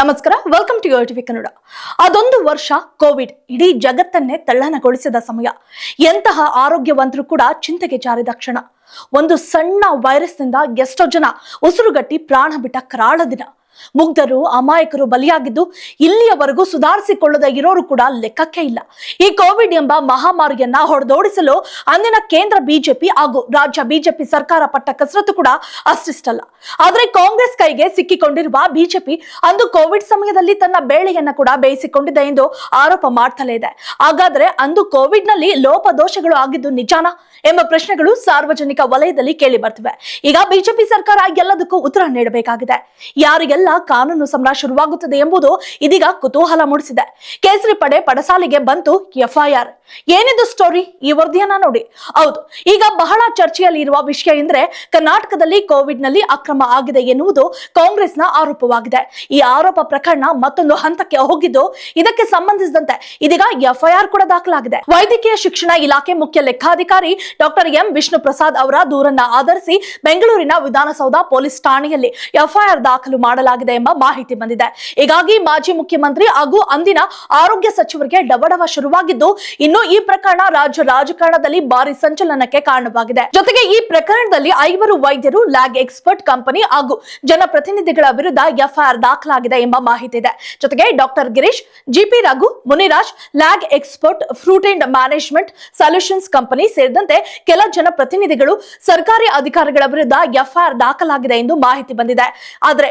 ನಮಸ್ಕಾರ welcome to your TV Kannada. ಅದೊಂದು ವರ್ಷ ಕೋವಿಡ್ ಇಡೀ ಜಗತ್ತನ್ನೇ ತಳ್ಳನಗೊಳಿಸಿದ ಸಮಯ. ಎಂತಹ ಆರೋಗ್ಯವಂತರು ಕೂಡ ಚಿಂತೆಗೆ ಜಾರಿದ ಕ್ಷಣ. ಒಂದು ಸಣ್ಣ ವೈರಸ್ನಿಂದ ಎಷ್ಟೋ ಜನ ಉಸಿರುಗಟ್ಟಿ ಪ್ರಾಣ ಬಿಟ್ಟ ಕರಾಳ ದಿನ. ಮುಗ್ಧರು, ಅಮಾಯಕರು ಬಲಿಯಾಗಿದ್ದು ಇಲ್ಲಿಯವರೆಗೂ ಸುಧಾರಿಸಿಕೊಳ್ಳದ ಇರೋರು ಕೂಡ ಲೆಕ್ಕಕ್ಕೆ ಇಲ್ಲ. ಈ ಕೋವಿಡ್ ಎಂಬ ಮಹಾಮಾರಿಯನ್ನ ಹೊಡೆದೋಡಿಸಲು ಅಂದಿನ ಕೇಂದ್ರ ಬಿಜೆಪಿ ಹಾಗೂ ರಾಜ್ಯ ಬಿಜೆಪಿ ಸರ್ಕಾರ ಪಟ್ಟ ಕಸರತ್ತು ಕೂಡ ಅಷ್ಟಿಷ್ಟಲ್ಲ. ಆದ್ರೆ ಕಾಂಗ್ರೆಸ್ ಕೈಗೆ ಸಿಕ್ಕಿಕೊಂಡಿರುವ ಬಿಜೆಪಿ ಅಂದು ಕೋವಿಡ್ ಸಮಯದಲ್ಲಿ ತನ್ನ ಬೇಳೆಯನ್ನ ಕೂಡ ಬೇಯಿಸಿಕೊಂಡಿದೆ ಎಂದು ಆರೋಪ ಮಾಡ್ತಲೇ ಇದೆ. ಹಾಗಾದ್ರೆ ಅಂದು ಕೋವಿಡ್ನಲ್ಲಿ ಲೋಪದೋಷಗಳು ಆಗಿದ್ದು ನಿಜಾನ ಎಂಬ ಪ್ರಶ್ನೆಗಳು ಸಾರ್ವಜನಿಕ ವಲಯದಲ್ಲಿ ಕೇಳಿ ಬರ್ತಿವೆ. ಈಗ ಬಿಜೆಪಿ ಸರ್ಕಾರ ಎಲ್ಲದಕ್ಕೂ ಉತ್ತರ ನೀಡಬೇಕಾಗಿದೆ. ಯಾರಿಗೆಲ್ಲ ಕಾನೂನು ಸಮರ ಶುರುವಾಗುತ್ತದೆ ಎಂಬುದು ಇದೀಗ ಕುತೂಹಲ ಮೂಡಿಸಿದೆ. ಕೇಸರಿ ಪಡೆ ಪಡಸಾಲಿಗೆ ಬಂತು ಎಫ್ಐಆರ್. ಏನಿದು ಸ್ಟೋರಿ ಈ ವರದಿಯನ್ನ ನೋಡಿ. ಹೌದು, ಈಗ ಬಹಳ ಚರ್ಚೆಯಲ್ಲಿ ಇರುವ ವಿಷಯ ಎಂದ್ರೆ ಕರ್ನಾಟಕದಲ್ಲಿ ಕೋವಿಡ್ನಲ್ಲಿ ಅಕ್ರಮ ಆಗಿದೆ ಎನ್ನುವುದು ಕಾಂಗ್ರೆಸ್ನ ಆರೋಪವಾಗಿದೆ. ಈ ಆರೋಪ ಪ್ರಕರಣ ಮತ್ತೊಂದು ಹಂತಕ್ಕೆ ಹೋಗಿದ್ದು ಇದಕ್ಕೆ ಸಂಬಂಧಿಸಿದಂತೆ ಇದೀಗ ಎಫ್ಐಆರ್ ಕೂಡ ದಾಖಲಾಗಿದೆ. ವೈದ್ಯಕೀಯ ಶಿಕ್ಷಣ ಇಲಾಖೆ ಮುಖ್ಯ ಲೆಕ್ಕಾಧಿಕಾರಿ ಡಾಕ್ಟರ್ ಎಂ. ವಿಷ್ಣು ಪ್ರಸಾದ್ ಅವರ ದೂರನ್ನ ಆಧರಿಸಿ ಬೆಂಗಳೂರಿನ ವಿಧಾನಸೌಧ ಪೊಲೀಸ್ ಠಾಣೆಯಲ್ಲಿ ಎಫ್ಐಆರ್ ದಾಖಲು ಮಾಡಲಾಗಿದೆ. ಎಂಬ ಮಾಹಿತಿ ಬಂದಿದೆ. ಹೀಗಾಗಿ ಮಾಜಿ ಮುಖ್ಯಮಂತ್ರಿ ಹಾಗೂ ಅಂದಿನ ಆರೋಗ್ಯ ಸಚಿವರಿಗೆ ಡವಡವ ಶುರುವಾಗಿದ್ದು, ಇನ್ನು ಈ ಪ್ರಕರಣ ರಾಜ್ಯ ರಾಜಕಾರಣದಲ್ಲಿ ಭಾರಿ ಸಂಚಲನಕ್ಕೆ ಕಾರಣವಾಗಿದೆ. ಜೊತೆಗೆ ಈ ಪ್ರಕರಣದಲ್ಲಿ ಐವರು ವೈದ್ಯರು ಲ್ಯಾಗ್ ಎಕ್ಸ್ಪರ್ಟ್ ಕಂಪನಿ ಹಾಗೂ ಜನಪ್ರತಿನಿಧಿಗಳ ವಿರುದ್ಧ ಎಫ್ಐಆರ್ ದಾಖಲಾಗಿದೆ ಎಂಬ ಮಾಹಿತಿ ಇದೆ. ಜೊತೆಗೆ doctor Girish, GP Raghu, Muniraj lag expert, fruit and management solutions company ಸೇರಿದಂತೆ ಕೆಲ ಜನಪ್ರತಿನಿಧಿಗಳು ಸರ್ಕಾರಿ ಅಧಿಕಾರಿಗಳ ವಿರುದ್ಧ ಎಫ್ಐಆರ್ ದಾಖಲಾಗಿದೆ ಎಂದು ಮಾಹಿತಿ ಬಂದಿದೆ. ಆದ್ರೆ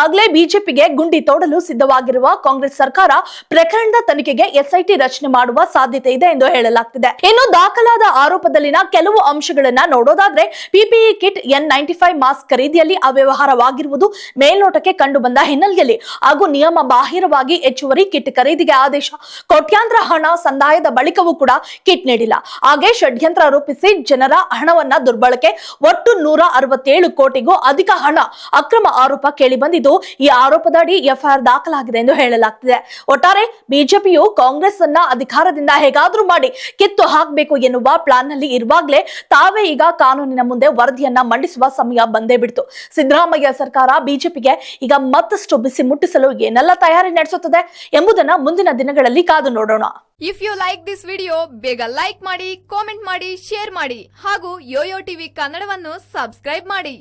ಈಗಾಗಲೇ ಬಿಜೆಪಿಗೆ ಗುಂಡಿ ತೋಡಲು ಸಿದ್ಧವಾಗಿರುವ ಕಾಂಗ್ರೆಸ್ ಸರ್ಕಾರ ಪ್ರಕರಣದ ತನಿಖೆಗೆ ಎಸ್ಐಟಿ ರಚನೆ ಮಾಡುವ ಸಾಧ್ಯತೆ ಇದೆ ಎಂದು ಹೇಳಲಾಗ್ತಿದೆ. ಇನ್ನು ದಾಖಲಾದ ಆರೋಪದಲ್ಲಿನ ಕೆಲವು ಅಂಶಗಳನ್ನ ನೋಡೋದಾದ್ರೆ PPE kit N ninety five mask ಖರೀದಿಯಲ್ಲಿ ಅವ್ಯವಹಾರವಾಗಿರುವುದು ಮೇಲ್ನೋಟಕ್ಕೆ ಕಂಡು ಬಂದ ಹಿನ್ನೆಲೆಯಲ್ಲಿ ಹಾಗೂ ನಿಯಮ ಬಾಹಿರವಾಗಿ ಹೆಚ್ಚುವರಿ ಕಿಟ್ ಖರೀದಿಗೆ ಆದೇಶ. ಕೋಟ್ಯಾಂತರ ಹಣ ಸಂದಾಯದ ಬಳಿಕವೂ ಕೂಡ ಕಿಟ್ ನೀಡಿಲ್ಲ. ಹಾಗೆ ಷಡ್ಯಂತ್ರ ರೂಪಿಸಿ ಜನರ ಹಣವನ್ನ ದುರ್ಬಳಕೆ, ಒಟ್ಟು ನೂರ ಅರವತ್ತೇಳು ಕೋಟಿಗೂ ಅಧಿಕ ಹಣ ಅಕ್ರಮ ಆರೋಪ ಕೇಳಿ ಬಂದಿದ್ದು ಈ ಆರೋಪದಡಿ ಎಫ್ಐಆರ್ ದಾಖಲಾಗಿದೆ ಎಂದು ಹೇಳಲಾಗ್ತಿದೆ. ಒಟ್ಟಾರೆ ಬಿಜೆಪಿಯು ಕಾಂಗ್ರೆಸ್ ಅನ್ನ ಅಧಿಕಾರದಿಂದ ಹೇಗಾದ್ರೂ ಮಾಡಿ ಕಿತ್ತು ಹಾಕಬೇಕು ಎನ್ನುವ ಪ್ಲಾನ್ನಲ್ಲಿ ಇರುವಾಗಲೇ ತಾವೇ ಈಗ ಕಾನೂನಿನ ಮುಂದೆ ವರದಿಯನ್ನ ಮಂಡಿಸುವ ಸಮಯ ಬಂದೇ ಬಿಡ್ತು. ಸಿದ್ದರಾಮಯ್ಯ ಸರ್ಕಾರ ಬಿಜೆಪಿಗೆ ಈಗ ಮತ್ತಷ್ಟು ಬಿಸಿ ಮುಟ್ಟಿಸಲು ಏನೆಲ್ಲ ತಯಾರಿ ನಡೆಸುತ್ತದೆ ಎಂಬುದನ್ನ ಮುಂದಿನ ದಿನಗಳಲ್ಲಿ ಕಾದು ನೋಡೋಣ. If you like this video ಬೇಗ ಲೈಕ್ ಮಾಡಿ ಕಾಮೆಂಟ್ ಮಾಡಿ ಶೇರ್ ಮಾಡಿ ಹಾಗೂ ಯೋಯೋ ಟಿವಿ ಕನ್ನಡವನ್ನು ಸಬ್ಸ್ಕ್ರೈಬ್ ಮಾಡಿ.